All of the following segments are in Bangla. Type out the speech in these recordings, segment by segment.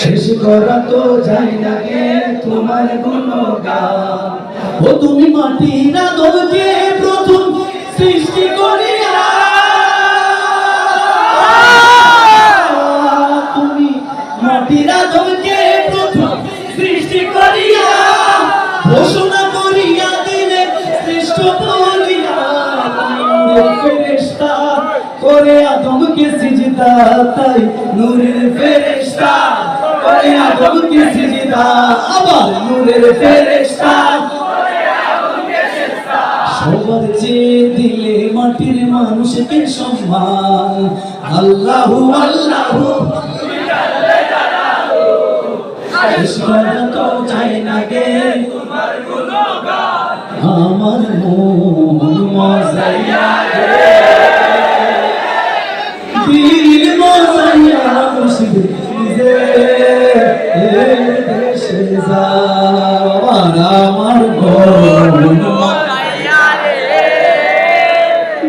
শেষ করা তো যায় না গে, তোমার গুণগান। ও তুমি মাটির আদমকে প্রথম সৃষ্টি করিয়া। তুমি মাটির আদমকে প্রথম সৃষ্টি করিয়া। ঘোষণা করিয়া দিলে শ্রেষ্ঠ বলিয়া। ফেরেশতা করে আদমকে সিজদা, তাই নূরের ফেরেশতা। করে আদমকে সিজদা আবার নূরের ফেরেশতা। সবার চেয়ে দিলে মাটির মানুষকে সম্মান। আল্লাহু আল্লাহু। আমার মন মজাইয়া মজাইয়া যাওয়ার আমার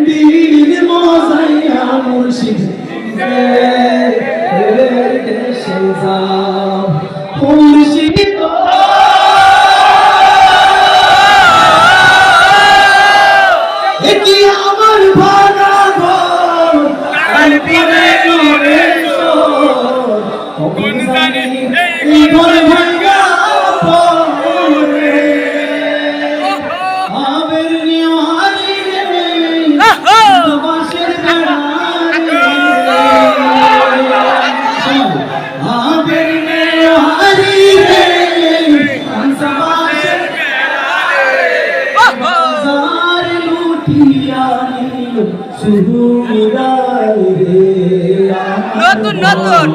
দিল মজাইয়া মুর্শিদ দেশে যাও নতুন, নতুন।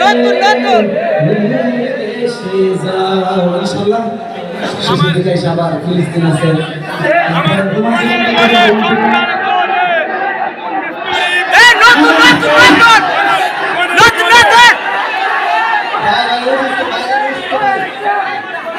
নতুন নতুন। দেশে যাও ইনশাআল্লাহ আবার ফিলিস্তিন আছে।